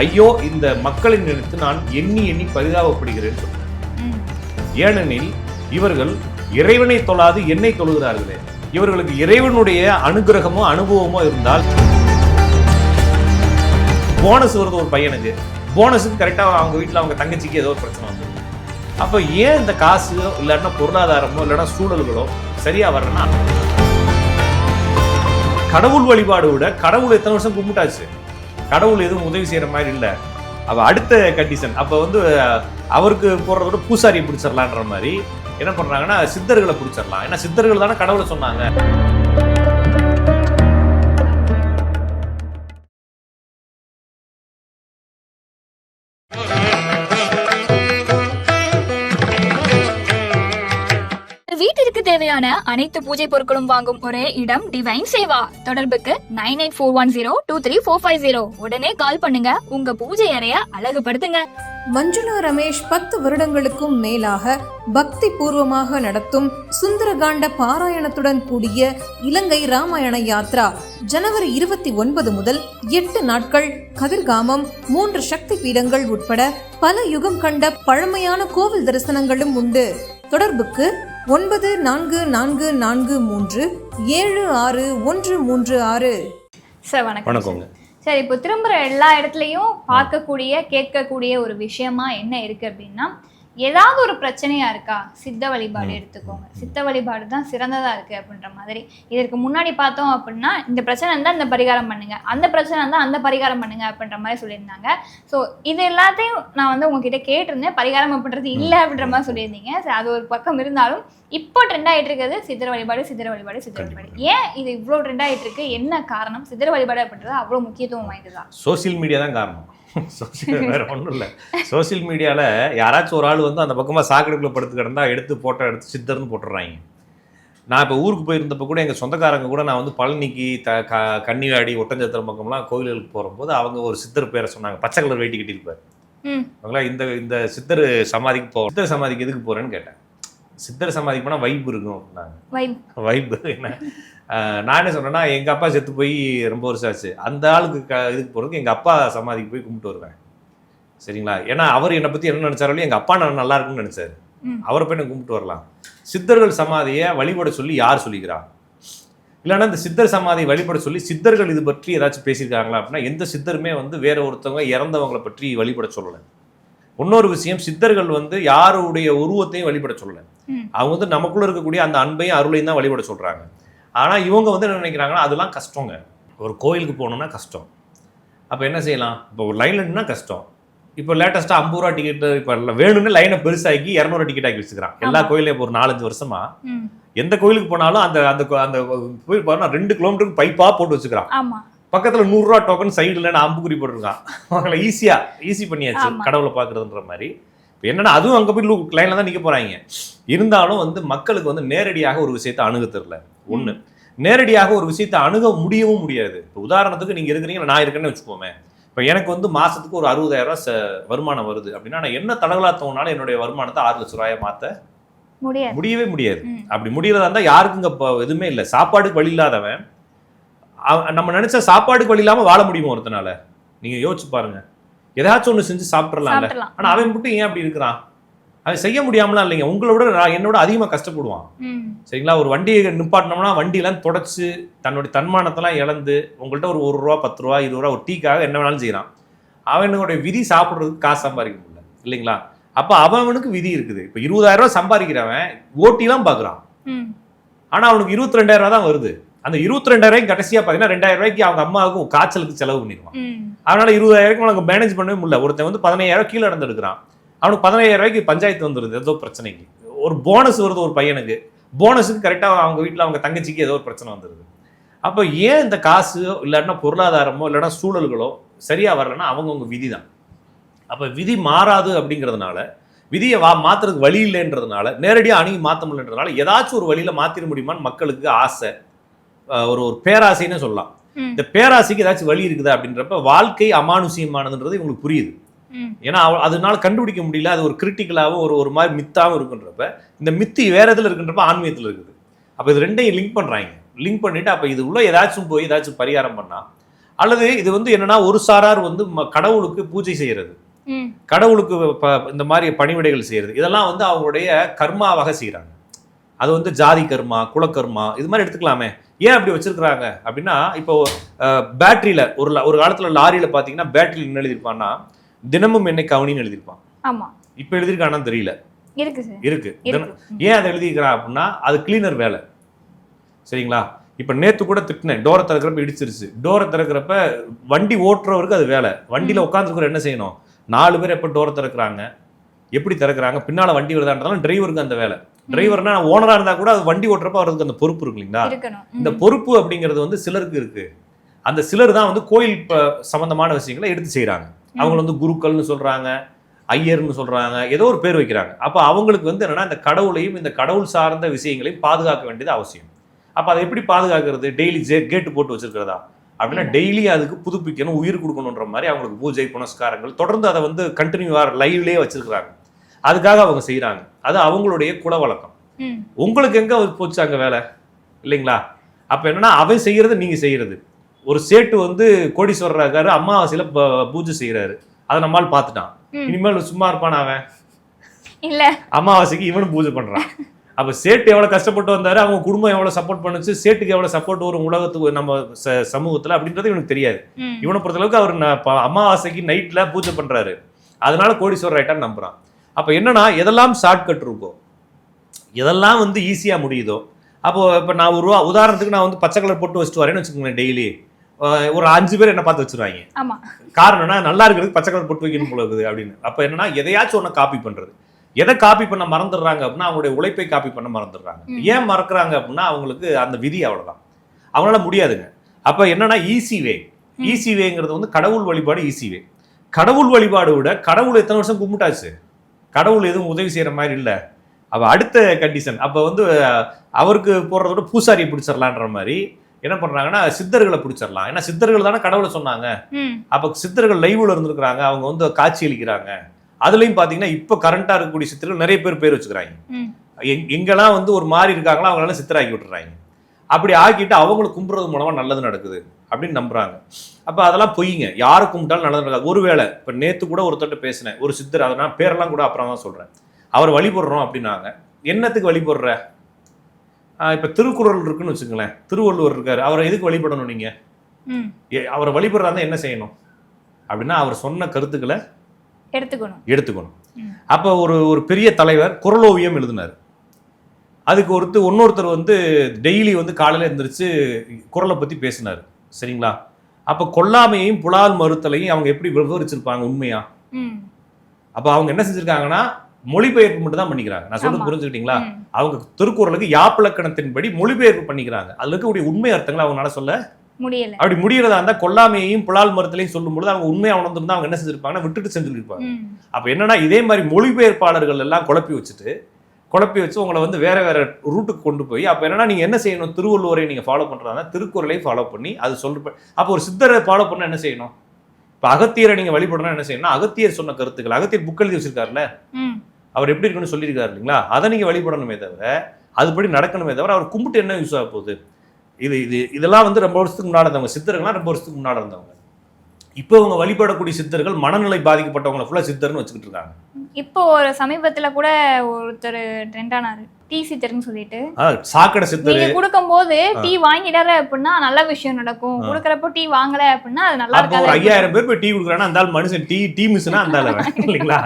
ஐயோ இந்த மக்களை நினைத்து நான் எண்ணி எண்ணி பரிதாபப்படுகிறேன். ஏனெனில் இவர்கள் இறைவனை தொழாது என்னை தொழுகிறார்களே. இவர்களுக்கு இறைவனுடைய அனுகிரகமோ அனுபவமோ இருந்தால் போனஸ் வருது ஒரு பையனுக்கு. போனஸுக்கு கரெக்டாக அவங்க வீட்டில் அவங்க தங்கச்சிக்கு ஏதோ ஒரு பிரச்சனை வந்து அப்போ ஏன் இந்த காசு இல்லைன்னா பொருளாதாரமோ இல்லைன்னா சூழல்களோ சரியா வரலன்னா? கடவுள் வழிபாடு விட கடவுள் எத்தனை வருஷம் கும்பிட்டாச்சு? கடவுள் எதுவும் உதவி செய்யற மாதிரி இல்லை. அப்ப அடுத்த கண்டிஷன் அப்போ வந்து அவருக்கு போடுறத விட பூசாரியை பிடிச்சிடலான்ற மாதிரி என்ன பண்றாங்கன்னா சித்தர்களை பிடிச்சிடலாம் ஏன்னா சித்தர்கள் தானே கடவுளை சொன்னாங்க. தேவையான அனைத்து பூஜை பொருட்களும் வாங்கும் ஒரே இடம் டிவைன் சேவா தொடர்புக்கு nine eight four one zero two three four five zero உடனே கால் பண்ணுங்க. உங்க பூஜை அறைய அழகுபடுத்துங்க. மஞ்சுளா ரமேஷ் பத்து வருடங்களுக்கும் மேலாக பக்தி பூர்வமாக நடத்தும் சுந்தரகாண்ட பாராயணத்துடன் கூடிய இலங்கை ராமாயண யாத்ரா ஜனவரி இருபத்தி ஒன்பது முதல் எட்டு நாட்கள் கதிர்காமம் மூன்று சக்தி பீடங்கள் உட்பட பல யுகம் கண்ட பழமையான கோவில் தரிசனங்களும் உண்டு. தொடர்புக்கு ஒன்பது நான்கு நான்கு நான்கு மூன்று ஏழு ஆறு ஒன்று மூன்று ஆறு. சார் வணக்கம். வணக்கங்க. சரி இப்போ திரும்புற எல்லா இடத்துலையும் பார்க்கக்கூடிய கேட்கக்கூடிய ஒரு விஷயமா என்ன இருக்கு அப்படின்னா ஏதாவது ஒரு பிரச்சனையா இருக்கா? சித்த வழிபாடு எடுத்துக்கோங்க. சித்த வழிபாடு தான் சிறந்ததா இருக்கு அப்படின்ற மாதிரி. இதற்கு முன்னாடி பார்த்தோம் அப்படின்னா இந்த பிரச்சனை இருந்தா இந்த பரிகாரம் பண்ணுங்க. அந்த பிரச்சனை இருந்தா அந்த பரிகாரம் பண்ணுங்க அப்படின்ற மாதிரி சொல்லியிருந்தாங்க. ஸோ இது எல்லாத்தையும் நான் வந்து உங்ககிட்ட கேட்டிருந்தேன். பரிகாரம் அப்படின்றது இல்லை அப்படின்ற மாதிரி சொல்லியிருந்தீங்க. அது ஒரு பக்கம் இருந்தாலும் இப்போ ட்ரெண்ட் ஆயிட்டு இருக்கிறது சித்திர வழிபாடு சித்திர வழிபாடு சித்திர வழிபாடு. ஏன் இது இவ்வளோ ட்ரெண்ட் ஆயிட்டு இருக்கு? என்ன காரணம்? சித்திர வழிபாடு அப்படின்றது அவ்வளோ முக்கியத்துவம் வாய்ந்ததா? சோசியல் மீடியா தான் காரணம். சோசியல் வேற ஒன்றும் இல்லை. சோசியல் மீடியாவில் யாராச்சும் ஒரு ஆள் வந்து அந்த பக்கமாக சாக்கடைக்குள்ள படுத்து கிடந்தா எடுத்து போட்டோ எடுத்து சித்தர்னு போட்டுடுறாங்க. நான் இப்போ ஊருக்கு போயிருந்தப்போ கூட எங்கள் சொந்தக்காரங்க கூட நான் வந்து பழனிக்கு த க கன்னிவாடி ஒட்டஞ்சத்திரம் பக்கம்லாம் கோயில்களுக்கு போகும்போது அவங்க ஒரு சித்தர் பேரை சொன்னாங்க. பச்சை கலர் வேட்டி கட்டியிருப்பார். அவங்களா இந்த இந்த சித்தர் சமாதிக்கு போ சித்தர் சமாதிக்கு எதுக்கு போகிறேன்னு கேட்டேன். சித்தர் சமாதிக்கு போனால் வைப் இருக்கும் அப்படின்னாங்க. வைப் என்ன? நான் என்ன சொன்னேன்னா எங்கள் அப்பா செத்து போய் ரொம்ப வருஷம் ஆச்சு. அந்த ஆளுக்கு க இதுக்கு போகிறதுக்கு எங்கள் அப்பா சமாதிக்கு போய் கும்பிட்டு வருவேன். சரிங்களா? ஏன்னா அவர் என்னை பற்றி என்ன நினச்சாரோ எங்கள் அப்பா நான் நல்லா இருக்குன்னு நினச்சாரு. அவரை போய் நான் கும்பிட்டு வரலாம். சித்தர்கள் சமாதியை வழிபட சொல்லி யார் சொல்லிக்கிறா? இல்லைன்னா இந்த சித்தர் சமாதியை வழிபட சொல்லி சித்தர்கள் இது பற்றி ஏதாச்சும் பேசியிருக்காங்களா அப்படின்னா எந்த சித்தருமே வந்து வேற ஒருத்தவங்க இறந்தவங்களை பற்றி வழிபட சொல்லலை. இன்னொரு விஷயம் சித்தர்கள் வந்து யாருடைய உருவத்தையும் வழிபட சொல்லலை. அவங்க வந்து நமக்குள்ள இருக்கக்கூடிய அந்த அன்பையும் அருளையும் தான் வழிபட சொல்றாங்க. ஆனா இவங்க வந்து என்ன நினைக்கிறாங்கன்னா அதெல்லாம் கஷ்டங்க. ஒரு கோயிலுக்கு போகணும்னா கஷ்டம். அப்ப என்ன செய்யலாம்? இப்போ ஒரு லைன்ல நின்னா கஷ்டம். இப்போ லேட்டஸ்ட்டாக ஐம்பது ரூபா டிக்கெட் இப்போ வேணும்னு லைனை பெருசாக்கி இரநூறு டிக்கெட் ஆக்கி வச்சுக்கிறான். எல்லா. கோயிலையும் இப்போ ஒரு நாலஞ்சு வருஷமா எந்த கோயிலுக்கு போனாலும் அந்த அந்த அந்த கோயில் பாருன்னா ரெண்டு கிலோமீட்டருக்கு பைப்பா போட்டு வச்சுக்கிறான். பக்கத்துல நூறுரூவா டோக்கன் சைடுல நான் அம்புக்குறி போட்டிருக்கான். அவங்கள ஈஸியா ஈஸி பண்ணியாச்சு. கடவுளை பார்க்கறதுன்ற மாதிரி. இப்போ என்னன்னா அதுவும் அங்க போய் லைன்ல தான் நிக்க போறாங்க. இருந்தாலும் வந்து மக்களுக்கு வந்து நேரடியாக ஒரு விஷயத்தை அணுக தெரியல. ஒண்ணு. நேரடியாக ஒரு விஷயத்தை அணுக முடியவும் முடியாது. இப்போ உதாரணத்துக்கு நீங்க இருக்கிறீங்க நான் இருக்கேன்னு வச்சுக்கோமே. இப்போ எனக்கு வந்து மாசத்துக்கு ஒரு அறுபதாயிரம் ரூபாய் ச- வருமானம் வருது அப்படின்னா நான் என்ன தடகளா தோணாலும் என்னுடைய வருமானத்தை ஆறு லட்ச ரூபாயை மாத்த முடியாது. முடியவே முடியாது. அப்படி முடியறதா இருந்தா யாருக்கும் இப்போ எதுவுமே இல்லை. சாப்பாடுக்கு வழி இல்லாதவன் நம்ம நினைச்ச சாப்பாடுக்கு வழி இல்லாம வாழ முடியுமா ஒருத்தனால? நீங்க யோசிச்சு பாருங்க. ஏதாச்சும் ஒண்ணு செஞ்சு சாப்பிட்றலாம்ல சாப்பிடலாம் ஆனா அவன் மட்டும் ஏன் அப்படி இருக்கிறான்? அவன் செய்ய முடியாமலாம் இல்லைங்க. உங்களை விட நான் என்னோட அதிகமா கஷ்டப்படுவான். சரிங்களா? ஒரு வண்டியை நிப்பாட்டினோம்னா வண்டியெல்லாம் தொடச்சு தன்னுடைய தன்மானத்தெல்லாம் இழந்து உங்கள்கிட்ட ஒரு ஒரு ரூபா பத்து ரூபா இருபது ரூபா ஒரு டீக்காக என்ன வேணாலும் செய்யறான். அவனுடைய விதி சாப்பிட்றதுக்கு காசு சம்பாதிக்க முடியல இல்லைங்களா? அப்ப அவனுக்கு விதி இருக்குது. இப்ப இருபதாயிரம் ரூபாய் சம்பாதிக்கிறவன் ஓட்டிலாம் பாக்குறான். ம். ஆனா அவனுக்கு இருபத்தி ரெண்டாயிரம் ரூபாய் தான் வருது. அந்த இருபத்தி ரெண்டாயிரம் கடைசியா பாத்தீங்கன்னா ரெண்டாயிரம் ரூபாய்க்கு அவங்க அம்மாவுக்கு காய்ச்சலுக்கு செலவு பண்ணிடுவான். அதனால இருபதாயிரம் அவனுக்கு மேனேஜ் பண்ணவே முடியல. ஒருத்தன் வந்து பதினாயிரம் கீழே நடந்து எடுக்கிறான் அவனுக்கு பதினாயிரம் ரூபாய்க்கு பஞ்சாயத்து வந்துருது ஏதோ பிரச்சனைக்கு. ஒரு போனஸ் வருது ஒரு பையனுக்கு. போனஸுக்கு கரெக்டாக அவங்க வீட்டில் அவங்க தங்கச்சிக்கு ஏதோ ஒரு பிரச்சனை வந்துருது. அப்போ ஏன் இந்த காசு இல்லாட்டினா பொருளாதாரமோ இல்லைன்னா சூழல்களோ சரியா வரலன்னா அவங்கவுங்க விதி தான் அப்போ விதி மாறாது அப்படிங்கிறதுனால விதியை வா மாத்துறதுக்கு வழி இல்லைன்றதுனால நேரடியாக அணுகி மாற்ற முடியன்றதுனால ஏதாச்சும் ஒரு வழியில மாத்திர முடியுமான்னு மக்களுக்கு ஆசை. ஒரு ஒரு பேராசைன்னு சொல்லலாம். இந்த பேராசைக்கு ஏதாச்சும் வழி இருக்குதா அப்படின்றப்ப வாழ்க்கை அமானுஷியமானதுன்றது இவங்களுக்கு புரியுது. ஏன்னா அதனால கண்டுபிடிக்க முடியல. அது ஒரு கிரிட்டிக்கலாகவும் ஒரு ஒரு மாதிரி மித்தாவும் இருக்குன்றப்ப இந்த மித்து வேற இதில் இருக்குன்றப்ப ஆன்மீகத்தில் இருக்குது. அப்போ இது ரெண்டையும் லிங்க் பண்ணுறாங்க லிங்க் பண்ணிட்டு அப்போ இது உள்ள ஏதாச்சும் போய் ஏதாச்சும் பரிகாரம் பண்ணா அல்லது இது வந்து என்னன்னா ஒரு சாரார் வந்து கடவுளுக்கு பூஜை செய்யறது. கடவுளுக்கு இந்த மாதிரி பணிவிடைகள் செய்யறது. இதெல்லாம் வந்து அவங்களுடைய கர்மாவாக செய்றாங்க. அது வந்து ஜாதி கர்மா குலக்கர்மா இது மாதிரி எடுத்துக்கலாமே. ஏன் அப்படி வச்சிருக்கிறாங்க? அப்படின்னா இப்போ பேட்டரியில ஒரு ஒரு காலத்துல லாரியில பாத்தீங்கன்னா பேட்டரியில் என்ன எழுதியிருப்பான்னா தினமும் என்னை கவனின்னு எழுதியிருப்பான். ஆமா. இப்போ எழுதியிருக்கானான்னு தெரியல. இருக்கு இருக்கு. ஏன் அதை எழுதிக்கிறான் அப்படின்னா அது கிளீனர் வேலை. சரிங்களா? இப்போ நேத்து கூட திட்டினேன். டோரை திறக்கிறப்ப இடிச்சிருச்சு. டோரை திறக்கிறப்ப வண்டி ஓட்டுறவருக்கு அது வேலை. வண்டியில உட்காந்துருக்கிற என்ன செய்யணும்? நாலு பேர் எப்போ டோரை திறக்கிறாங்க? எப்படி திறக்கிறாங்க? பின்னால வண்டி வருதான்றதாலும் டிரைவருக்கு அந்த வேலை. டிரைவர்னா ஓனரா இருந்தா கூட அது வண்டி ஓட்டுறப்ப அவருக்கு அந்த பொறுப்பு இருக்கு இல்லைங்களா? இந்த. பொறுப்பு அப்படிங்கிறது வந்து சிலருக்கு இருக்கு. அந்த சிலர் தான் வந்து கோயில் சம்பந்தமான விஷயங்களை எடுத்து செய்றாங்க. அவங்க வந்து குருக்கள்னு சொல்றாங்க ஐயர்னு சொல்றாங்க ஏதோ ஒரு பேர் வைக்கிறாங்க. அப்ப அவங்களுக்கு வந்து என்னன்னா இந்த கடவுளையும் இந்த கடவுள் சார்ந்த விஷயங்களையும் பாதுகாக்க வேண்டியது அவசியம். அப்ப அதை எப்படி பாதுகாக்கிறது? டெய்லி கேட்டு போட்டு வச்சிருக்கிறதா? அப்படின்னா டெய்லி அதுக்கு புதுப்பிக்கணும் உயிர் கொடுக்கணுன்ற மாதிரி அவங்களுக்கு பூஜை புனஸ்காரங்கள் தொடர்ந்து அதை வந்து கண்டினியூவா லைவ்லயே வச்சிருக்கிறாங்க. அதுக்காக அவங்க செய்றாங்க. அது அவங்களுடைய குல வழக்கம் உங்களுக்கு எங்க போச்சு அங்க வேலை? இல்லைங்களா? அப்ப என்னன்னா அவன் செய்யறது நீங்க செய்யறது. ஒரு சேட்டு வந்து கோடீஸ்வரர் இருக்காரு அமாவாசையில பூஜை செய்யறாரு அதை நம்மால் பார்த்துட்டான். இனிமேல் சும்மா இருப்பானா அவன். இல்ல. அமாவாசைக்கு இவனும் பூஜை பண்றான். அப்ப சேட்டு எவ்வளவு கஷ்டப்பட்டு வந்தாரு அவங்க குடும்பம் எவ்வளவு சப்போர்ட் பண்ணுச்சு சேட்டுக்கு எவ்வளவு சப்போர்ட் வரும் உலகத்துக்கு நம்ம சமூகத்துல அப்படின்றது இவனுக்கு தெரியாது. இவனை பொறுத்தளவுக்கு அவர் அமாவாசைக்கு நைட்ல பூஜை பண்றாரு. அதனால கோடீஸ்வரர் ஆயிட்டான்னு நம்புறான். அப்ப என்னன்னா எதெல்லாம் ஷார்ட்கட் இருக்கோ எதெல்லாம் வந்து ஈஸியா முடியுதோ அப்போ இப்ப நான் ஒரு ரூபா உதாரணத்துக்கு நான் வந்து பச்சை கலர் போட்டு வச்சுட்டு வரேன்னு வச்சுக்கோங்களேன் டெய்லி ஒரு அஞ்சு பேர் என்ன பார்த்து வச்சிருவாங்க. காரணம்னா நல்லா இருக்கிறதுக்கு பச்சை கலர் போட்டு வைக்கணும் போல இருக்குது அப்படின்னு. அப்ப என்னன்னா எதையாச்சும் ஒன்று காப்பி பண்றது. எதை காப்பி பண்ண மறந்துடுறாங்க அப்படின்னா அவங்களுடைய உழைப்பை காப்பி பண்ண மறந்துடுறாங்க. ஏன் மறக்கறாங்க அப்படின்னா அவங்களுக்கு அந்த விதி அவ்வளவுதான். அவங்களால முடியாதுங்க. அப்ப என்னன்னா ஈஸி வே. ஈஸி வேங்கிறது வந்து கடவுள் வழிபாடு ஈஸி வே கடவுள் வழிபாடு விட கடவுள் எத்தனை வருஷம் கும்பிட்டாச்சு? கடவுள் எதுவும் உதவி செய்யற மாதிரி இல்ல. அப்ப அடுத்த கண்டிஷன் அப்ப வந்து அவருக்கு போடுறத விட பூசாரியை பிடிச்சிடலான்ற மாதிரி என்ன பண்றாங்கன்னா சித்தர்களை பிடிச்சிடலாம். ஏன்னா சித்தர்கள் தானே கடவுளை சொன்னாங்க. அப்போ சித்தர்கள் லைவ்ல இருந்திருக்கிறாங்க. அவங்க வந்து காட்சி அளிக்கிறாங்க. அதுலயும் பாத்தீங்கன்னா இப்போ கரண்டா இருக்கக்கூடிய சித்தர்கள் நிறைய பேர் பேர் வச்சுக்கிறாங்க. எங்கெல்லாம் வந்து ஒரு மாதிரி இருக்காங்களோ அவங்களால சித்தராக்கி விட்டுறாங்க. அப்படி ஆக்கிட்டு அவங்களை கும்பிடுறது மூலமா நல்லது நடக்குது அப்படின்னு நம்புறாங்க. அப்ப அதெல்லாம் பொய்ங்க. யாரை கும்பிட்டாலும் நல்லது நடக்காது. ஒருவேளை இப்ப நேத்து கூட ஒருத்தர்ட்ட பேசினேன். ஒரு சித்தர் அதை நான் பேரெல்லாம் கூட அப்புறம் தான் சொல்றேன். அவர் வழிபடுறோம் அப்படின்னாங்க. என்னத்துக்கு வழிபடுற? இப்ப திருக்குறள் இருக்குன்னு வச்சுங்களேன் திருவள்ளுவர் இருக்காரு. அவரை எதுக்கு வழிபடணும் நீங்க? ம். ஏ- அவரை வழிபடுறதா இருந்தா என்ன செய்யணும்? அப்படின்னா அவர் சொன்ன கருத்துக்களை எடுத்துக்கணும். எடுத்துக்கணும். அப்போ ஒரு ஒரு பெரிய தலைவர் குரலோவியம் எழுதினார். அதுக்கு ஒருத்தர் இன்னொருத்தர் வந்து டெய்லி வந்து காலையில் எந்திரிச்சு குரலை பற்றி பேசினார். சரிங்களா? அப்போ கொல்லாமையையும் புலால் மறுத்தலையும் அவங்க எப்படி விவரிச்சிருப்பாங்க உண்மையா? அப்போ அவங்க என்ன செஞ்சிருக்காங்கன்னா மொழிபெயர்ப்பு மட்டும் தான் பண்ணிக்கிறாங்க. நான் சொல்றது. புரிஞ்சுக்கிட்டீங்களா. அவங்க திருக்குறளுக்கு யாப்பிலக்கணத்தின்படி மொழிபெயர்ப்பு பண்ணிக்கிறாங்க. அதுல இருக்கக்கூடிய உண்மை அர்த்தங்களை அவங்களால சொல்ல முடியல. அப்படி முடியறதா இருந்தா கொல்லாமையையும் புலால் மறுத்தலையும் சொல்லும்போது அவங்க உண்மையா உணர்ந்திருந்தா அவங்க என்ன செஞ்சிருப்பாங்கன்னா விட்டுட்டு செஞ்சிருப்பாங்க. அப்ப என்னன்னா இதே மாதிரி மொழிபெயர்ப்பாளர்கள் எல்லாம் குழப்பி வச்சுட்டு குழப்பி வச்சு உங்களை வந்து வேற வேற ரூட்டுக்கு கொண்டு போய் அப்ப என்னன்னா நீங்க என்ன செய்யணும்? திருவள்ளுவரை நீங்க ஃபாலோ பண்றதா திருக்குறளை ஃபாலோ பண்ணி அது சொல்ற அப்போ ஒரு சித்தரை ஃபாலோ பண்ண என்ன செய்யணும்? இப்ப அகத்தியரை நீங்க வழிபடணும் என்ன செய்யணும் அகத்தியர் சொன்ன கருத்துக்கள் அகத்தியர் புக் எழுதி வச்சிருக்காருல்ல? அவர் எப்படி இருக்குன்னு சொல்லியிருக்காரு இல்லைங்களா? அதை நீங்கள் வழிபடணுமே தவிர அதுபடி நடக்கணுமே தவிர அவர் கும்பிட்டு என்ன யூஸ் ஆக போகுது? இது இது இதெல்லாம் வந்து ரொம்ப வருஷத்துக்கு முன்னாடி இருந்தவங்க சித்தர்கள்லாம் ரொம்ப வருஷத்துக்கு முன்னாடி இருந்தவங்க. இப்போ இவங்க வழிபடக்கூடிய சித்தர்கள் மனநிலை பாதிக்கப்பட்டவங்களை ஃபுல்லாக சித்தர்னு வச்சுக்கிட்டு இருக்காங்க. இப்போ ஒரு சமீபத்துல கூட ஒருத்தர் ட்ரெண்ட் ஆனாரு. டீ சித்தர்னு சொல்லிட்டு. சாக்கடை சித்தர். நீங்க கொடுக்கும்போது டீ வாங்கிடாரு அப்படின்னா நல்ல விஷயம் நடக்கும். கொடுக்கறப்போ டீ வாங்கல அப்படின்னா அது நல்லா இருக்காது. ஐயாயிரம் பேர் போய் டீ கொடுக்குறான்னா அந்த மனுஷன் டீ டீ மிஷினா அந்த இல்லைங்களா?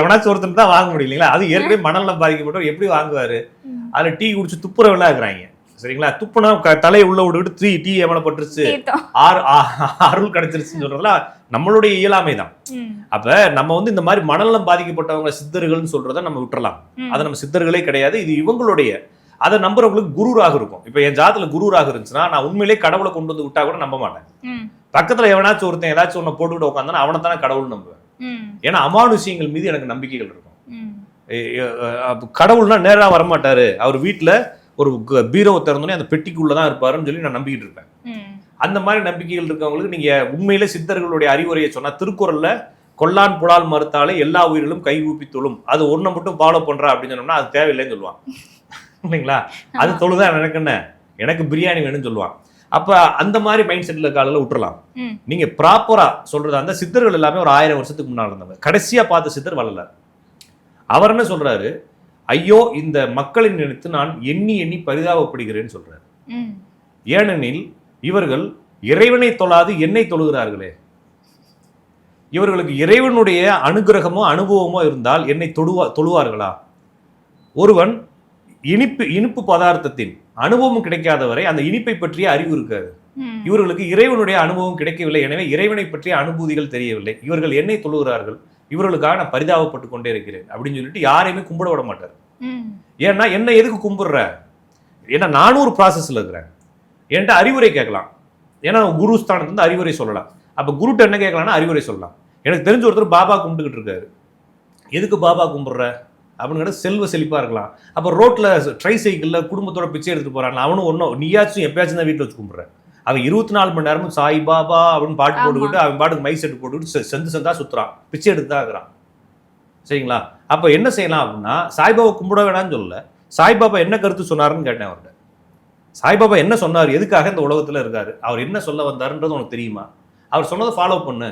எவனாச்சும் ஒருத்தன் தான் வாங்க முடியும் இல்லைங்களா? அது ஏற்கனவே மணல்ல பாதிக்கப்பட்டவர் எப்படி வாங்குவாரு. அதுல டீ குடிச்சு துப்புரவெல்லாம் இருக்கிறாங்க. சரிங்களா? துப்புனா தலையை உள்ள விட்டுக்கிட்டு டீ டீ எவனை பட்டுருச்சு. அருள் கிடைச்சிருச்சுன்னு சொல்றதுலாம் நம்மளுடைய இயலாமை தான். அப்ப நம்ம வந்து இந்த மாதிரி மணல்லம் பாதிக்கப்பட்டவங்க சித்தர்கள்னு சொல்றதை நம்ம விட்டுறலாம். அது நம்ம சித்தர்களே கிடையாது இது இவங்களுடைய. அதை நம்புறவங்களுக்கு குருராக இருக்கும். இப்ப என் ஜாதத்துல குருராக இருந்துச்சுன்னா நான் உண்மையிலே கடவுளை கொண்டு வந்து விட்டா கூட நம்ப மாட்டேன். பக்கத்துல எவனாச்சும் ஒருத்தன் ஏதாச்சும் ஒண்ணு போட்டுக்கிட்டு உட்காந்தானா அவனை தானே கடவுள் நம்புவேன். ஏன்னா அமானுஷியங்கள் மீது எனக்கு நம்பிக்கைகள் இருக்கும். கடவுள்னா நேரா வரமாட்டாரு. அவர் வீட்டுல ஒரு பீரோவை திறந்தோடனே அந்த பெட்டிக்குள்ள தான் இருப்பாருன்னு சொல்லி நான் நம்பிக்கிட்டு இருப்பேன். அந்த மாதிரி நம்பிக்கைகள் இருக்கவங்களுக்கு நீங்க உண்மையிலே சித்தர்களுடைய அறிவுரையை சொன்னா திருக்குறள்ல கொல்லான் புலால் மறுத்தாலே எல்லா உயிர்களும் கை ஊப்பி தொழும் அது ஒன்றை மட்டும் ஃபாலோ பண்றா அப்படின்னு சொன்னோம்னா அது தேவையில்லைன்னு சொல்லுவான். இல்லைங்களா? அது தொழுதான் எனக்கு என்ன? எனக்கு பிரியாணி வேணும்னு சொல்லுவான். அப்ப அந்த மாதிரி மைண்ட் செட்ல காலையில விட்டுறலாம். நீங்க ப்ராப்பரா சொல்றது அந்த சித்தர்கள் எல்லாமே ஒரு ஆயிரம் வருஷத்துக்கு முன்னாடி இருந்தவங்க. கடைசியா பார்த்த சித்தர் வள்ளலார் அவர் என்ன சொல்றாரு? ஐயோ இந்த மக்களை நினைத்து நான் எண்ணி எண்ணி பரிதாபப்படுகிறேன்னு சொல்றாரு. ஏனெனில் இவர்கள் இறைவனை தொழாது என்னை தொழுகிறார்களே. இவர்களுக்கு இறைவனுடைய அனுகிரகமோ அனுபவமோ இருந்தால் என்னை தொழுவா தொழுவார்களா? ஒருவன் இனிப்பு இனிப்பு பதார்த்தத்தின் அனுபவம் கிடைக்காதவரை அந்த இனிப்பை பற்றிய அறிவு இருக்காது. இவர்களுக்கு இறைவனுடைய அனுபவம் கிடைக்கவில்லை. எனவே இறைவனை பற்றிய அனுபூதிகள் தெரியவில்லை. இவர்கள் என்னை தொழுகிறார்கள்? இவர்களுக்காக நான் பரிதாபப்பட்டு கொண்டே இருக்கிறேன் அப்படின்னு சொல்லிட்டு யாரையுமே கும்பிட விட மாட்டார். ஏன்னா என்ன எதுக்கு கும்பிடுற? ஏன்னா நானும் ஒரு ப்ராசஸில் இருக்கிறேன். என்கிட்ட அறிவுரை கேட்கலாம். ஏன்னா குரு ஸ்தானத்துலேருந்து அறிவுரை சொல்லலாம். அப்போ குருட்ட என்ன கேட்கலாம்னா அறிவுரை சொல்லலாம். எனக்கு தெரிஞ்ச ஒருத்தர் பாபா கும்பிட்டுக்கிட்டு இருக்காரு. எதுக்கு பாபா கும்பிட்ற? அப்படின்னு செல்வ செழிப்பாக இருக்கலாம். அப்போ ரோட்டில் ட்ரை சைக்கிளில் குடும்பத்தோட பிச்சை எடுத்துட்டு போகிறாங்க அவனும் ஒன்றும் நீயாச்சும் எப்பயாச்சும் தான் வீட்டில் வச்சு கும்பிட்றேன் அவன் இருபத்தி நாலு மணி நேரமும் சாய் பாபா அப்படின்னு பாட்டு. போட்டுக்கிட்டு அவன் பாட்டுக்கு மை செட்டு போட்டுக்கிட்டு செந்து செந்தா சுற்றுறான் பிச்சை எடுத்து தான் இருக்கிறான். சரிங்களா? அப்போ என்ன செய்யலாம் அப்படின்னா சாய்பாபா கும்பிட வேணாம்னு சொல்லல. சாய்பாபா என்ன கருத்து சொன்னாருன்னு கேட்டேன் அவர்கிட்ட. சாய்பாபா என்ன சொன்னார்? எதுக்காக இந்த உலகத்தில் இருக்காரு? அவர் என்ன சொல்ல வந்தாருன்றது உனக்கு தெரியுமா? அவர் சொன்னதை ஃபாலோ பண்ணு.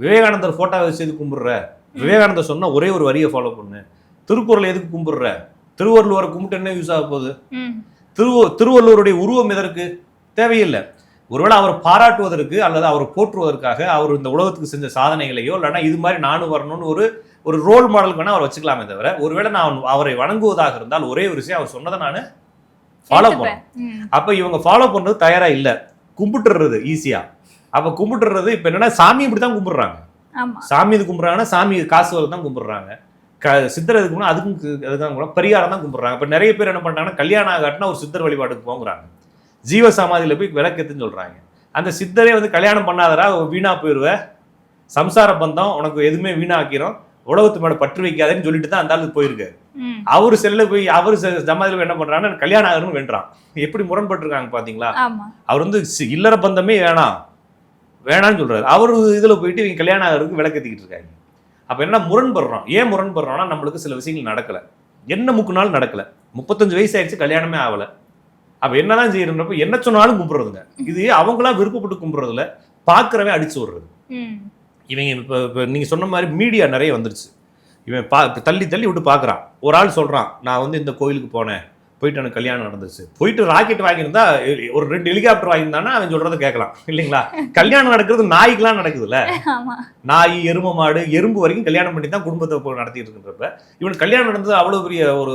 விவேகானந்தர் ஃபோட்டோ வச்சு எதுக்கு கும்பிடுற? விவேகானந்தர் சொன்ன ஒரே ஒரு வரியை ஃபாலோ பண்ணு. திருக்குறளை எதுக்கு கும்பிடுற? திருவள்ளுவரை கும்பிட்டு என்ன யூஸ் ஆக போகுது? திருவ திருவள்ளுவருடைய உருவம் எதற்கு? தேவையில்லை. ஒருவேளை அவர் பாராட்டுவதற்கு அல்லது அவர் போற்றுவதற்காக அவர் இந்த உலகத்துக்கு செஞ்ச சாதனைகளையோ இல்லைன்னா இது மாதிரி நானும் வரணும்னு ஒரு ஒரு ரோல் மாடலுக்கு வேணா அவர் வச்சுக்கலாமே தவிர ஒருவேளை நான் அவரை வணங்குவதாக இருந்தால் ஒரே ஒரு விஷயம் அவர் சொன்னதை நான் ஃபாலோ. ம். அப்ப இவங்க ஃபாலோ பண்றது தயாரா இல்ல. கும்பிட்டுறது ஈஸியா அப்ப கும்பிட்டுறது இப்ப என்னன்னா சாமி இப்படி தான் கும்பிடுறாங்க சாமி இது கும்பிடுறாங்கன்னா சாமி காசு வரது தான் கும்பிடுறாங்க. க சித்தர் எதுக்கு போனா அதுக்கும் அதுதான் பரிகாரம் தான் கும்பிடுறாங்க. இப்ப நிறைய பேர் என்ன பண்றாங்கன்னா கல்யாணம் ஆகாட்டினா ஒரு சித்தர் வழிபாட்டுக்கு போங்கிறாங்க. ஜீவ சமாதியில போய் விளக்கெத்துன்னு சொல்றாங்க. அந்த சித்தரே வந்து கல்யாணம் பண்ணாதரா வீணா போயிருவ. சம்சார பந்தம் உனக்கு எதுவுமே வீணாக்கிறோம் உலகத்து மேல பற்று வைக்காதேன்னு சொல்லிட்டு தான் அந்த ஆளுக்கு போயிருக்காரு. அவரு செல்ல போய் அவரு சமாதியில என்ன பண்றாங்கன்னா கல்யாணம் ஆகணும்னு வேண்டாம். எப்படி முரண்பட்டிருக்காங்க பாத்தீங்களா? அவர் வந்து இல்லற பந்தமே வேணாம். வேணாம்னு சொல்றாரு. அவர் இதுல போயிட்டு இவங்க கல்யாணம் ஆகிறதுக்கு விளக்கத்திக்கிட்டு இருக்காங்க அப்ப என்ன முரண்படுறோம். ஏன் முரண்படுறோம்னா நம்மளுக்கு சில விஷயங்கள் நடக்கல. என்ன முக்குனாலும் நடக்கல. முப்பத்தஞ்சு வயசு ஆயிடுச்சு கல்யாணமே ஆகல. அப்ப என்னதான் செய்யறப்ப என்ன சொன்னாலும் கும்பிடுறதுங்க இது அவங்களா விருப்பப்பட்டு கும்பிடுறதுல பாக்குறவன் அடிச்சு விடுறது இவங்க இப்போ இப்போ நீங்கள் சொன்ன மாதிரி மீடியா நிறைய வந்துருச்சு. இவன் பா தள்ளி தள்ளி விட்டு பார்க்குறான் ஒரு ஆள் சொல்கிறான் நான் வந்து இந்த கோயிலுக்கு போனேன். போயிட்டு எனக்கு கல்யாணம் நடந்துச்சு. போயிட்டு ராக்கெட் வாங்கியிருந்தா ஒரு ரெண்டு ஹெலிகாப்டர் வாங்கியிருந்தானா அவன் சொல்கிறத கேட்கலாம். இல்லைங்களா? கல்யாணம் நடக்கிறது நாய்க்கெலாம் நடக்குதுல்ல? நாய் எரும மாடு எறும்பு வரைக்கும் கல்யாணம் பண்ணி தான் குடும்பத்தை நடத்திட்டு இருக்கின்றப்ப இவனுக்கு கல்யாணம் நடந்தது அவ்வளோ பெரிய ஒரு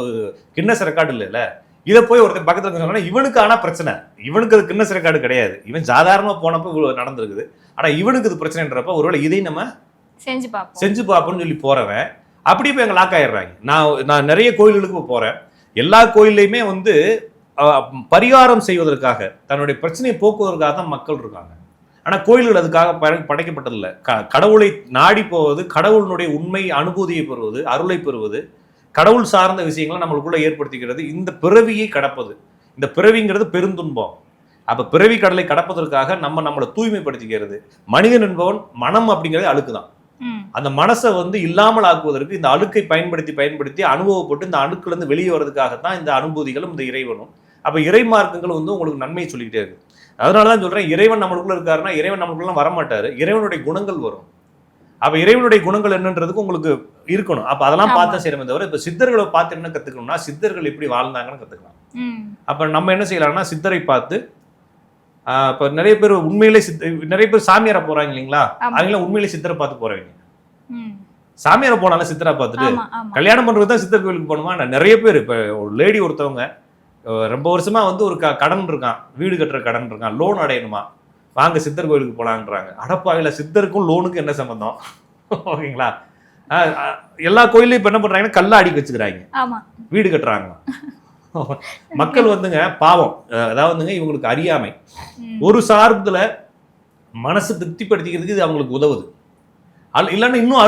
கின்னஸ் ரெக்கார்டு இல்லைல்ல? இதை போய் ஒருத்தன் பக்கத்தில் சொன்னா இவனுக்கு ஆனால் பிரச்சனை. இவனுக்கு அது கின்னஸ் ரெக்கார்டு கிடையாது. இவன் சாதாரணமாக போனப்போ இவ்வளவு நடந்திருக்குது. ஆனால் இவனுக்கு இது பிரச்சனைன்றப்ப ஒருவேளை இதை நம்ம செஞ்சு பார்ப்போம். செஞ்சு பார்ப்போம்னு சொல்லி போறவன் அப்படி போய் அங்கே லாக் ஆயிடுறாங்க. நான் நான் நிறைய கோயில்களுக்கு இப்போ போறேன். எல்லா கோயில்லையுமே வந்து பரிகாரம் செய்வதற்காக தன்னுடைய பிரச்சனையை போக்குவதற்காக தான் மக்கள் இருக்காங்க. ஆனா கோயில்கள் அதுக்காக படை- படைக்கப்பட்டதில்லை. க கடவுளை நாடி போவது கடவுளினுடைய உண்மை அனுபூதியை பெறுவது அருளை பெறுவது கடவுள் சார்ந்த விஷயங்களை நம்மளுக்குள்ள ஏற்படுத்திக்கிறது. இந்த பிறவியை கடப்பது. இந்த பிறவிங்கிறது பெருந்துன்பம். அப்ப பிறவி கடலை கடப்பதற்காக நம்ம நம்மளை தூய்மைப்படுத்திக்கிறது. மனிதன் என்பவன் மனம் அப்படிங்கிறது அழுக்கு தான் ம். அந்த மனசை வந்து இல்லாமல் ஆக்குவதற்கு இந்த அழுக்கை பயன்படுத்தி பயன்படுத்தி அனுபவப்பட்டு இந்த அணுக்குலேருந்து வெளியே வர்றதுக்காகத்தான் இந்த அனுபூதிகளும் இந்த இறைவனும். அப்போ இறை மார்க்கங்கள் வந்து உங்களுக்கு நன்மையை சொல்லிக்கிட்டே இருக்கு. அதனால தான் சொல்றேன் இறைவன் நம்மளுக்குள்ள இருக்காருன்னா இறைவன் நம்மளுக்குள்ள வரமாட்டாரு. இறைவனுடைய குணங்கள் வரும். அப்ப இறைவனுடைய குணங்கள் என்னன்றதுக்கு உங்களுக்கு இருக்கணும். அப்ப அதெல்லாம். பார்த்தா செய்யறமே தவிர இப்ப சித்தர்களை பார்த்து என்ன கத்துக்கணும்னா சித்தர்கள் எப்படி வாழ்ந்தாங்கன்னு கத்துக்கலாம். ம். அப்ப நம்ம என்ன செய்யலாம்னா சித்தரை பார்த்து இப்ப நிறைய பேர் உண்மையிலே சித்த நிறைய பேர் சாமியார போறாங்க இல்லைங்களா. அவங்களாம் உண்மையிலே சித்தரை பார்த்து போறவங்க ம். சாமியார போனாலும் சித்தரா பார்த்துட்டு கல்யாணம் பண்றது தான் சித்தர் கோயிலுக்கு போகணுமா? நான் நிறைய பேர் இப்போ ஒரு லேடி ஒருத்தவங்க ரொம்ப வருஷமா வந்து ஒரு க கடன் இருக்கான். வீடு கட்டுற கடன் இருக்கான். லோன் அடையணுமா? வாங்க சித்தர் கோயிலுக்கு போலான்றாங்க. அடப்பாவில சித்தருக்கும் லோனுக்கும் என்ன சம்பந்தம்? ஓகேங்களா? எல்லா கோயிலையும் இப்போ என்ன பண்றாங்கன்னா கல்ல அடிக்க வச்சுக்கிறாங்க. வீடு கட்டுறாங்க மக்கள் வந்துங்க பாவம். அஹ் அதாவதுங்க இவங்களுக்கு அறியாமை. ஒரு சார்புல மனசு திருப்திப்படுத்திக்கிறதுக்கு இது அவங்களுக்கு உதவுது. அல் இல்லைன்னா இன்னும்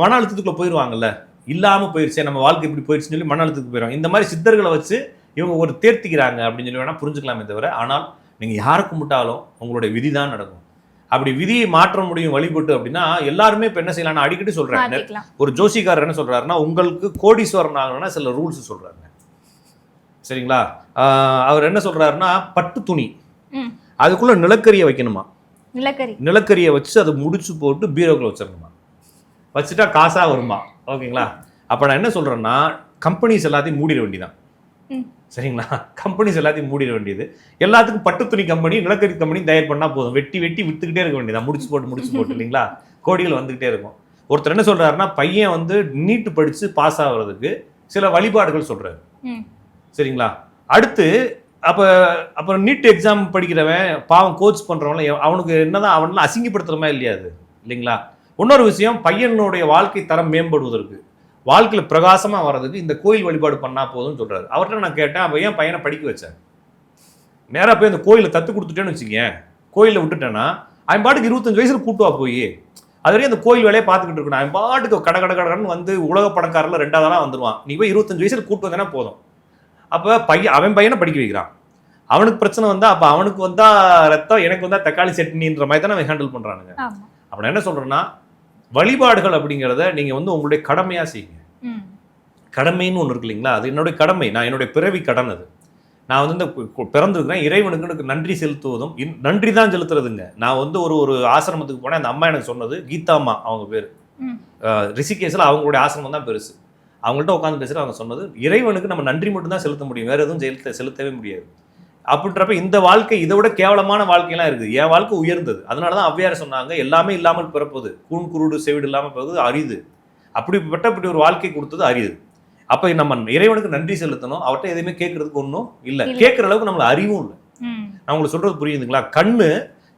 மன அழுத்தத்துக்குள்ள போயிடுவாங்கல்ல இல்லாம போயிடுச்சே நம்ம வாழ்க்கை இப்படி போயிடுச்சுன்னு சொல்லி மன அழுத்தத்துக்கு போயிடுவாங்க இந்த மாதிரி சித்தர்களை வச்சு இவங்க ஒரு தேர்த்திக்கிறாங்க அப்படின்னு சொல்லி வேணா புரிஞ்சுக்கலாமே தவிர ஆனால் நீங்க யாரை கும்பிட்டாலும் உங்களுடைய விதி தான் நடக்கும். அப்படி விதியை மாற்ற முடியும் வழிபட்டு அப்படின்னா எல்லாருமே இப்ப என்ன செய்யலாம் அடிக்கடி மாத்திக்கலாம். ஒரு ஜோசிக்காரர் என்ன சொல்றாருன்னா உங்களுக்கு கோடீஸ்வரன் ஆகணும்னா சில ரூல்ஸ் சொல்றாருங்க. சரிங்களா? அவர் என்ன சொல்றாருன்னா பட்டு துணி. அதுக்குள்ள நிலக்கரியை வைக்கணுமா? நிலக்கரி. நிலக்கரியை வச்சு அதை முடிச்சு போட்டு பீரோக்குள்ள வச்சிடணுமா? வச்சுட்டா காசா வருமா? ஓகேங்களா? அப்போ நான் என்ன சொல்றேன்னா கம்பெனிஸ் எல்லாத்தையும் மூடிட வேண்டியதான் ம். சரிங்களா? கம்பெனிஸ் எல்லாத்தையும் மூடிட வேண்டியது. எல்லாத்துக்கும் பட்டு துணி கம்பெனி நிலக்கரி கம்பெனி தயார் பண்ணா போதும். வெட்டி வெட்டி வித்துக்கிட்டே இருக்க வேண்டியதான் முடிச்சு போட்டு முடிச்சு போட்டு இல்லைங்களா? கோடிகள் வந்துகிட்டே இருக்கும். ஒருத்தர் என்ன சொல்றாருன்னா பையன் வந்து நீட்டு படிச்சு பாஸ் ஆகுறதுக்கு சில வழிபாடுகள் சொல்றாரு. ம். சரிங்களா? அடுத்து அப்போ அப்புறம் நீட் எக்ஸாம் படிக்கிறவன் பாவம் கோச் பண்ணுறவன் அவனுக்கு என்னதான் அவனெல்லாம் அசிங்கப்படுத்துறமா இல்லையா அது? இல்லைங்களா? இன்னொரு விஷயம் பையனுடைய வாழ்க்கை தரம் மேம்படுவதற்கு. வாழ்க்கையில் பிரகாசமாக வர்றதுக்கு இந்த கோயில் வழிபாடு பண்ணா போதும்னு சொல்றாரு. அவர்கிட்ட நான் கேட்டேன் அவன் ஏன் பையனை படிக்க வச்சேன் நேராக போய் அந்த கோயிலில் தத்து கொடுத்துட்டேன்னு வச்சுக்கேன் கோயிலில் விட்டுட்டேன்னா அவன் பாட்டுக்கு இருபத்தஞ்சு வயசுல கூட்டுவா போய். அது வரையும் அந்த கோயில் வேலையை பார்த்துக்கிட்டு இருக்கணும். அவன் பாட்டுக்கு கட கட கடன்னு வந்து உலக பணக்காரில் ரெண்டாவதெல்லாம் வந்துருவான். நீ போய் இருபத்தஞ்சு வயசுல கூட்டு வந்தேன்னா போதும். அப்போ பையன் அவன் பையனை படிக்க வைக்கிறான். அவனுக்கு பிரச்சனை வந்தா அப்போ அவனுக்கு வந்தா ரத்தம் எனக்கு வந்தா தக்காளி சட்னின்ற மாதிரி தானே அவன் ஹேண்டில் பண்றானுங்க. ஆமா. அப்ப நான் என்ன சொல்றேன்னா வழிபாடுகள் அப்படிங்கிறத நீங்க வந்து உங்களுடைய கடமையா செய்யுங்க. கடமைன்னு ஒன்று இருக்கு இல்லைங்களா? அது என்னுடைய கடமை. நான் என்னுடைய பிறவி கடன் அது. நான் வந்து இந்த பிறந்திருக்கிறேன். இறைவனுக்கு எனக்கு நன்றி செலுத்துவதும் நன்றி தான் செலுத்துறதுங்க. நான் வந்து ஒரு ஒரு ஆசிரமத்துக்கு போனேன். அந்த அம்மா எனக்கு சொன்னது கீதா அம்மா அவங்க பேர். ம். ரிஷிகேஷில் அவங்களுடைய ஆசிரமம் தான் பெருசு. அவங்கள்ட்ட உட்காந்து பேசுகிற அவங்க சொன்னது இறைவனுக்கு நம்ம நன்றி மட்டும் தான் செலுத்த முடியும். வேற எதுவும் செலுத்த செலுத்தவே முடியாது. அப்படின்றப்ப இந்த வாழ்க்கை இதை விட கேவலமான வாழ்க்கையெல்லாம் இருக்குது. என் வாழ்க்கை உயர்ந்தது. அதனால தான் ஔவையார் சொன்னாங்க எல்லாமே இல்லாமல் பிறப்பது. கூன் குருடு செவிடு இல்லாமல் பிறகு அரிது. அப்படிப்பட்ட இப்படி ஒரு வாழ்க்கை கொடுத்தது அரிது. அப்போ நம்ம இறைவனுக்கு நன்றி செலுத்தணும். அவர்கிட்ட எதுவுமே கேட்கறதுக்கு ஒன்றும் இல்லை. கேட்குற அளவுக்கு நம்மளுக்கு அறிவும் இல்லை. நான் உங்களுக்கு சொல்றது புரியுதுங்களா? கண்ணு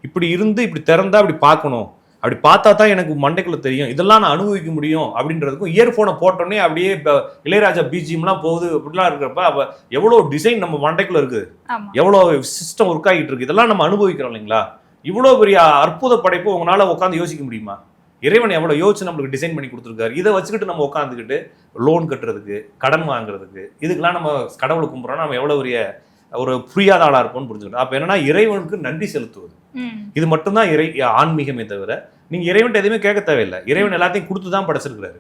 இப்படி இருந்து இப்படி திறந்தா இப்படி பார்க்கணும். அப்படி பார்த்தா தான் எனக்கு மண்டைக்குள்ள தெரியும். இதெல்லாம் நான் அனுபவிக்க முடியும் அப்படின்றதுக்கும் இயர்ஃபோனை போட்டோன்னே அப்படியே இப்ப இளையராஜா பிஜிஎம்லாம் போகுது அப்படிலாம் இருக்கிறப்ப அப்ப எவ்வளோ டிசைன் நம்ம மண்டைக்குள்ள இருக்குது? எவ்வளோ சிஸ்டம் ஒர்க் ஆகிட்டு இருக்கு? இதெல்லாம் நம்ம அனுபவிக்கிறோம் இல்லைங்களா? இவ்வளோ பெரிய அற்புத படைப்பு உங்களால உட்காந்து யோசிக்க முடியுமா? இறைவன் எவ்வளோ யோசிச்சு நம்மளுக்கு டிசைன் பண்ணி கொடுத்துருக்காரு. இதை வச்சுக்கிட்டு நம்ம உட்காந்துக்கிட்டு லோன் கட்டுறதுக்கு கடன் வாங்குறதுக்கு இதுக்கெல்லாம் நம்ம கடவுளை கும்பிட்றோம் நம்ம எவ்வளோ பெரிய ஒரு புரியாத ஆளா இருப்போம்னு புரிஞ்சுக்கிட்டோம் அப்போ என்னன்னா இறைவனுக்கு நன்றி செலுத்துவது. இது மட்டும்தான் இறை ஆன்மீகமே தவிர நீங்க இறைவன்ட்ட எதுவுமே கேட்க தேவையில்லை. இறைவன் எல்லாத்தையும் கொடுத்து தான் படைச்சிருக்கிறாரு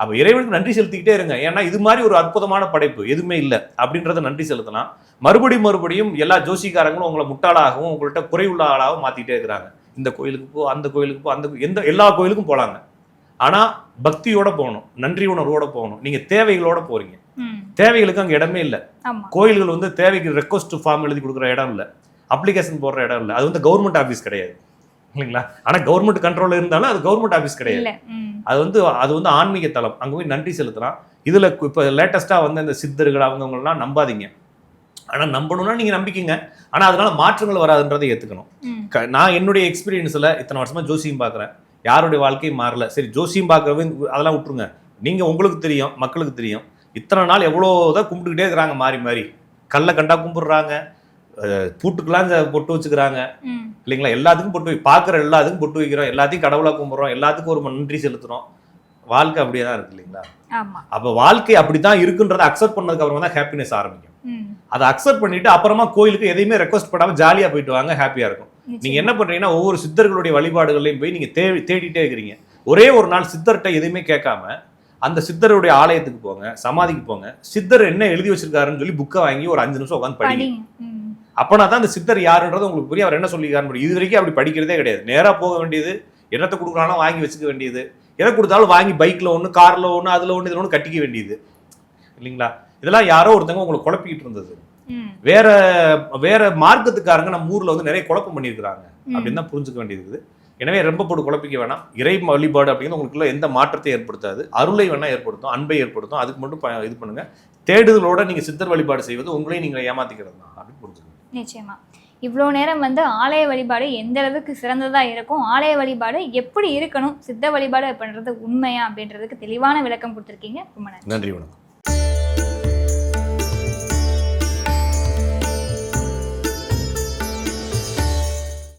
அப்ப இறைவனுக்கு நன்றி செலுத்திக்கிட்டே இருங்க. ஏன்னா இது மாதிரி ஒரு அற்புதமான படைப்பு எதுவுமே இல்லை. அப்படின்றத நன்றி செலுத்தலாம். மறுபடியும் மறுபடியும் எல்லா ஜோசிக்காரங்களும் உங்களை முட்டாளாகவும் உங்கள்கிட்ட குறைவுள்ள ஆளாகவும் மாத்திட்டே இருக்கிறாங்க. இந்த கோயிலுக்கு போ அந்த கோயிலுக்கு போ அந்த எந்த எல்லா கோயிலுக்கும் போலாங்க. ஆனா பக்தியோட போகணும். நன்றி உணர்வோட போகணும். நீங்க தேவைகளோட போறீங்க. தேவைகளுக்கு அங்க இடமே இல்லை. கோயில்கள் வந்து தேவைக்கு ரெக்வஸ்ட் ஃபார்ம் எழுதி கொடுக்குற இடம் இல்லை. அப்ளிகேஷன் போடுற இடம் இல்லை. அது வந்து கவர்மெண்ட் ஆஃபீஸ் கிடையாது. இல்லைங்களா? ஆனா கவர்மெண்ட் கண்ட்ரோல் இருந்தாலும் அது கவர்மெண்ட் ஆஃபீஸ் கிடையாது. அது வந்து அது வந்து ஆன்மீக தலம் அங்கே போய் நன்றி செலுத்தலாம். இதில் இப்போ லேட்டஸ்ட்டாக வந்து இந்த சித்தர்கள் அவங்கவுங்களாம் நம்பாதீங்க. ஆனால் நம்பணும்னா நீங்கள் நம்பிக்கைங்க. ஆனால் அதனால மாற்றங்கள் வராதுன்றதை ஏற்றுக்கணும் நான் என்னுடைய எக்ஸ்பீரியன்ஸில் இத்தனை வருஷமா ஜோசியம் பார்க்குறேன் யாருடைய வாழ்க்கையும் மாறல. சரி ஜோசியம் பார்க்குறவங்க அதெல்லாம் விட்டுருங்க. நீங்கள் உங்களுக்கு தெரியும் மக்களுக்கு தெரியும். இத்தனை நாள் எவ்வளோ தான் கும்பிட்டுக்கிட்டே இருக்கிறாங்க மாறி மாறி. கல்லை கண்டா கும்பிடுறாங்க. பூட்டுக்கெல்லாம் பொட்டு வச்சுக்கிறாங்க. இல்லைங்களா? எல்லாத்துக்கும் பொட்டு பார்க்குற எல்லாத்துக்கும் பொட்டு வைக்கிறோம். எல்லாத்தையும் கடவுளாக கும்பிட்றோம். எல்லாத்துக்கும் ஒரு நன்றி செலுத்துறோம். வாழ்க்கை அப்படியே தான் இருக்கு இல்லைங்களா? அப்போ வாழ்க்கை அப்படி தான் இருக்குன்றதை அக்செப்ட் பண்ணதுக்கு அப்புறமா தான் ஹாப்பினஸ் ஆரம்பிக்கும். அதை அக்செப்ட் பண்ணிட்டு அப்புறமா கோயிலுக்கு எதையுமே ரெக்வஸ்ட் பண்ணாம ஜாலியா போயிட்டு வாங்க ஹாப்பியா இருக்கும். நீங்க நிச்சயம். என்ன பண்றீங்கன்னா ஒவ்வொரு சித்தர்களுடைய வழிபாடுகளையும் போய் நீங்க தேடி தேடிட்டே இருக்கிறீங்க. ஒரே ஒரு நாள் சித்தர்கிட்ட எதுவுமே கேட்காம அந்த சித்தருடைய ஆலயத்துக்கு போங்க சமாதிக்கு போங்க. சித்தர் என்ன எழுதி வச்சிருக்காருன்னு சொல்லி புக்கை வாங்கி ஒரு அஞ்சு நிமிஷம் உட்காந்து படிங்க. அப்பனா தான் அந்த சித்தர் யாருன்றது உங்களுக்கு புரிய அவர் என்ன சொல்லியிருக்காரு இது வரைக்கும் அப்படி படிக்கிறதே கிடையாது. நேரா போக வேண்டியது என்னத்தை கொடுக்குறானோ வாங்கி வச்சுக்க வேண்டியது எதை கொடுத்தாலும் வாங்கி பைக்ல ஒன்று கார்ல ஒன்று அதுல ஒன்று இதுல ஒன்று கட்டிக்க வேண்டியது. இல்லைங்களா? இதெல்லாம் யாரோ ஒருத்தவங்க உங்களை குழப்பிக்கிட்டு இருந்தது. வேற வேற மார்க்கத்துக்காரங்க நம்ம ஊர்ல வந்து நிறைய குழப்பம் பண்ணியிருக்கிறாங்க. அப்படின்னு தான் புரிஞ்சுக்க வேண்டியது. எனவே ரொம்ப போட்டு குழப்பிக்க வேணாம். இறை வழிபாடு அப்படிங்கிறது உங்களுக்குள்ள எந்த மாற்றத்தை ஏற்படுத்தாது. அருளை வேணா ஏற்படுத்தும் அன்பை ஏற்படுத்தும். அதுக்கு மட்டும் இது பண்ணுங்க. தேடுதலோட நீங்க சித்தர் வழிபாடு செய்வது உங்களையும் நீங்க ஏமாத்திக்கிறது தான் அப்படின்னு புரிஞ்சுக்கணும். நிச்சயமா. இவ்வளோ நேரம் வந்து ஆலய வழிபாடு எந்த அளவுக்கு சிறந்ததா இருக்கும் ஆலய வழிபாடு எப்படி இருக்கணும் சித்த வழிபாடு பண்ணுறது உண்மையா அப்படின்றதுக்கு தெளிவான விளக்கம் கொடுத்துருக்கீங்க. ரொம்ப நன்றி. நன்றி வணக்கம்.